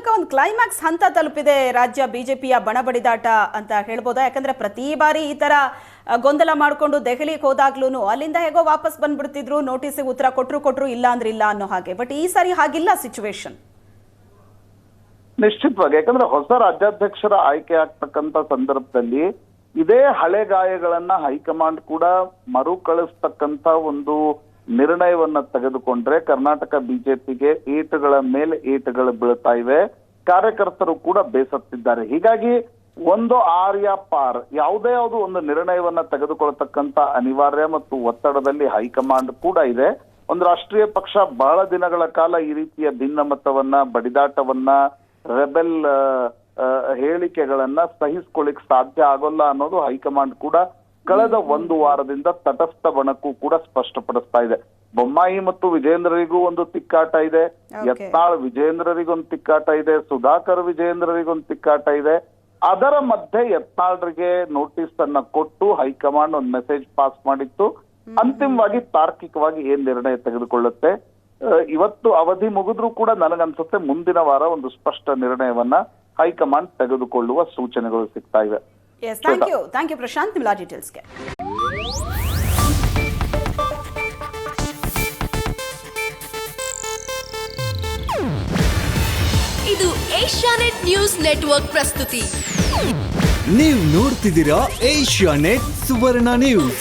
ಮೂಲಕ ಒಂದು ಕ್ಲೈಮ್ಯಾಕ್ಸ್ ಹಂತ ತಲುಪಿದೆ ರಾಜ್ಯ ಬಿಜೆಪಿಯ ಬಣಬಡಿದಾಟ ಅಂತ ಹೇಳ್ಬೋದಾ? ಯಾಕಂದ್ರೆ ಪ್ರತಿ ಬಾರಿ ಈ ತರ ಗೊಂದಲ ಮಾಡಿಕೊಂಡು ದೆಹಲಿಗೆ ಹೋದಾಗ್ಲೂ ಅಲ್ಲಿಂದ ಹೇಗೋ ವಾಪಸ್ ಬಂದ್ಬಿಡ್ತಿದ್ರು ನೋಟಿಸ್ ಉತ್ತರ ಕೊಟ್ರು ಕೊಟ್ರು ಇಲ್ಲ ಅಂದ್ರೆ ಇಲ್ಲ ಅನ್ನೋ ಹಾಗೆ. ಬಟ್ ಈ ಸಾರಿ ಹಾಗಿಲ್ಲ ಸಿಚುವೇಶನ್ ನಿಶ್ಚಿತವಾಗಿ. ಯಾಕಂದ್ರೆ ಹೊಸ ರಾಜ್ಯಾಧ್ಯಕ್ಷರ ಆಯ್ಕೆ ಆಗ್ತಕ್ಕಂತ ಸಂದರ್ಭದಲ್ಲಿ ಇದೇ ಹಳೆ ಗಾಯಗಳನ್ನ ಹೈಕಮಾಂಡ್ ಕೂಡ ಮರುಕಳಿಸ್ತಕ್ಕಂತ ಒಂದು ನಿರ್ಣಯವನ್ನ ತೆಗೆದುಕೊಂಡ್ರೆ ಕರ್ನಾಟಕ ಬಿಜೆಪಿಗೆ ಏಟುಗಳ ಮೇಲೆ ಏಟುಗಳು ಬೀಳ್ತಾ ಇವೆ. ಕಾರ್ಯಕರ್ತರು ಕೂಡ ಬೇಸತ್ತಿದ್ದಾರೆ. ಹೀಗಾಗಿ ಒಂದು ಆರ್ಯ ಪಾರ್ ಯಾವುದೇ ಯಾವುದು ಒಂದು ನಿರ್ಣಯವನ್ನ ತೆಗೆದುಕೊಳ್ತಕ್ಕಂತ ಅನಿವಾರ್ಯ ಮತ್ತು ಒತ್ತಡದಲ್ಲಿ ಹೈಕಮಾಂಡ್ ಕೂಡ ಇದೆ. ಒಂದು ರಾಷ್ಟ್ರೀಯ ಪಕ್ಷ ಬಹಳ ದಿನಗಳ ಕಾಲ ಈ ರೀತಿಯ ಭಿನ್ನಮತವನ್ನ, ಬಡಿದಾಟವನ್ನ, ರೆಬೆಲ್ ಹೇಳಿಕೆಗಳನ್ನ ಸಹಿಸ್ಕೊಳ್ಳಿಕ್ ಸಾಧ್ಯ ಆಗೋಲ್ಲ ಅನ್ನೋದು ಹೈಕಮಾಂಡ್ ಕೂಡ ಕಳೆದ ಒಂದು ವಾರದಿಂದ ತಟಸ್ಥ ಬಣಕ್ಕೂ ಕೂಡ ಸ್ಪಷ್ಟಪಡಿಸ್ತಾ ಇದೆ. ಬೊಮ್ಮಾಯಿ ಮತ್ತು ವಿಜೇಂದ್ರರಿಗೂ ಒಂದು ತಿಕ್ಕಾಟ ಇದೆ. ಯತ್ನಾಳ್ ವಿಜೇಂದ್ರರಿಗೊಂದು ತಿಕ್ಕಾಟ ಇದೆ. ಸುಧಾಕರ್ ವಿಜೇಂದ್ರರಿಗೊಂದು ತಿಕ್ಕಾಟ ಇದೆ. ಅದರ ಮಧ್ಯೆ ಯತ್ನಾಳ್ರಿಗೆ ನೋಟಿಸ್ ಅನ್ನ ಕೊಟ್ಟು ಹೈಕಮಾಂಡ್ ಒಂದು ಮೆಸೇಜ್ ಪಾಸ್ ಮಾಡಿತ್ತು. ಅಂತಿಮವಾಗಿ ತಾರ್ಕಿಕವಾಗಿ ಏನ್ ನಿರ್ಣಯ ತೆಗೆದುಕೊಳ್ಳುತ್ತೆ? ಇವತ್ತು ಅವಧಿ ಮುಗಿದ್ರೂ ಕೂಡ ನನಗನ್ಸುತ್ತೆ ಮುಂದಿನ ವಾರ ಒಂದು ಸ್ಪಷ್ಟ ನಿರ್ಣಯವನ್ನ ಹೈಕಮಾಂಡ್ ತೆಗೆದುಕೊಳ್ಳುವ ಸೂಚನೆಗಳು ಸಿಗ್ತಾ ಇವೆ. Yes thank you thank you Prashanth ನಿಮ್ಲ ಡೀಟೇಲ್ಸ್ಗೆ ಇದು ಏಷ್ಯಾನೆಟ್ ನ್ಯೂಸ್ ನೆಟ್ವರ್ಕ್ ಪ್ರಸ್ತುತಿ. ನೀವು ನೋಡ್ತಿದ್ದೀರಾ ಏಷ್ಯಾ ನೆಟ್ ಸುವರ್ಣ ನ್ಯೂಸ್.